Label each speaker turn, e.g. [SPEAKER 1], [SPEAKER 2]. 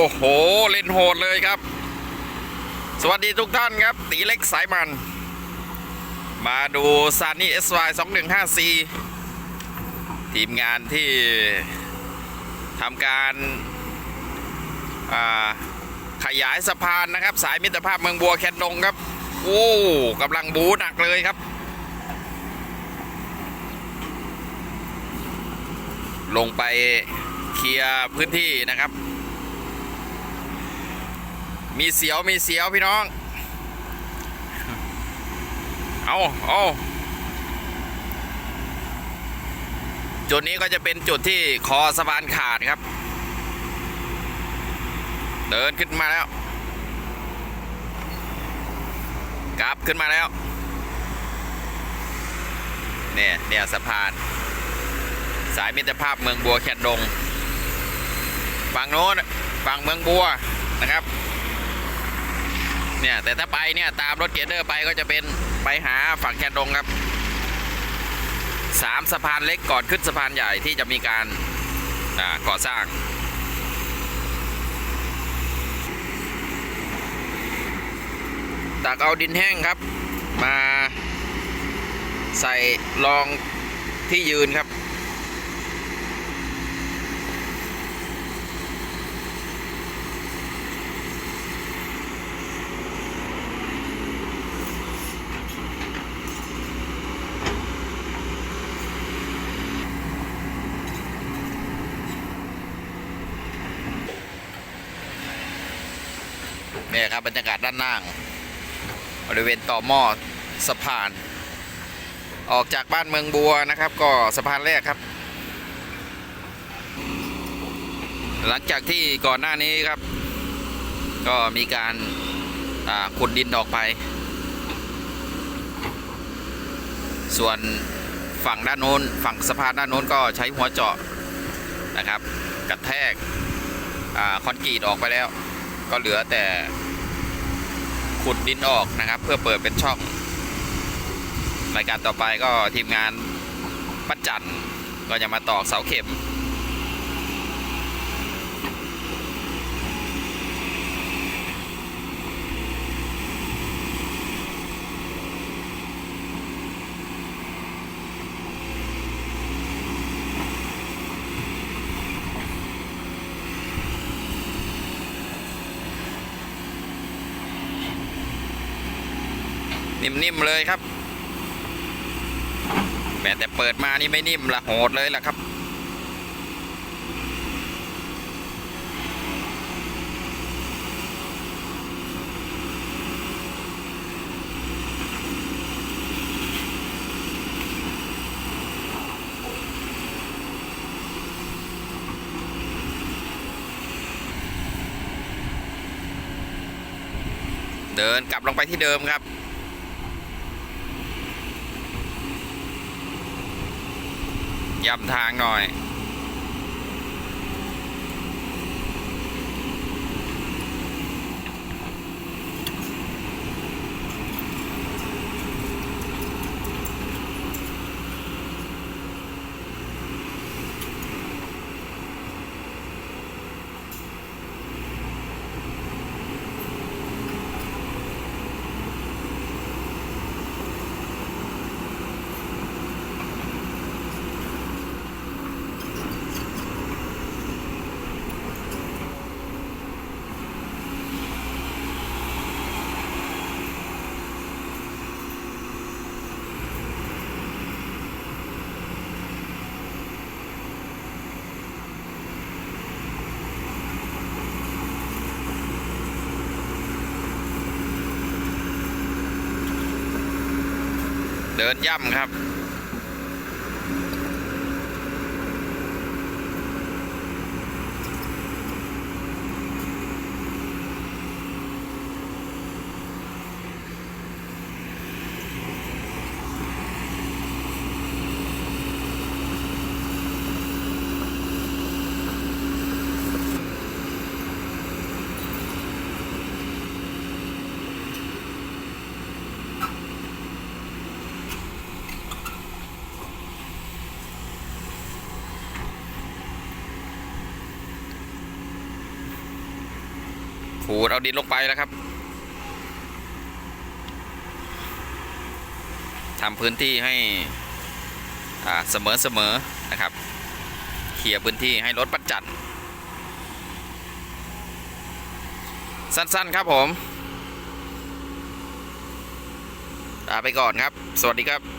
[SPEAKER 1] โอ้โห เล่นโหดเลยครับ สวัสดีทุกท่านครับ ตีเล็กสายมัน มาดูซานี่ SY 215C ทีมงานที่ทำการาขยายสะพานนะครับ สายมิตรภาพเมืองบัวแคนดงครับ โอ้กำลังบูหนักเลยครับ ลงไปเคลียร์พื้นที่นะครับ มีเสียวมีเสียวพี่น้อง เอาเอาจุดนี้ก็จะเป็นจุดที่คอสะพานขาดครับ เดินขึ้นมาแล้วกราบขึ้นมาแล้ว เนี่ยเนี่ยสะพาน สายมิตรภาพเมืองบัวแคนดงฝั่งโน้นฝั่งเมืองบัวนะครับ เนี่ยแต่ถ้าไปเนี่ยตามรถเกียรดเดอร์ไปก็จะเป็นไปหาฝั่งแคนดงครับสามสะพานเล็กก่อนขึ้นสะพานใหญ่ที่จะมีการก่อสร้างตักเอาดินแห้งครับ มาใส่รองที่ยืนครับ นี่ครับบรรยากาศด้านล่าง บริเวณต่อหม้อสะพาน ออกจากบ้านเมืองบัวนะครับ ก็สะพานแรกครับ หลังจากที่ก่อนหน้านี้ครับ ก็มีการขุดดินออกไป ส่วนฝั่งด้านโน้น ฝั่งสะพานด้านโน้นก็ใช้หัวเจาะนะครับกระแทกคอนกรีตออกไปแล้ว ก็เหลือแต่ขุดดินออกนะครับ เพื่อเปิดเป็นช่องรายการต่อไปก็ทีมงานปัจจันก็จะมาตอกเสาเข็ม นิ่มๆเลยครับแม้แต่เปิดมานี่ไม่นิ่มละโหดเลยล่ะครับ เดินกลับลงไปที่เดิมครับ ย้ำทางหน่อย เดินย่ำครับ ขูดเอาดินลงไปแล้วครับทำพื้นที่ให้อ่าเสมอเสมอนะครับเคลียร์พื้นที่ให้รถปัดจันสั้นๆครับผมลาไปก่อนครับ สวัสดีครับ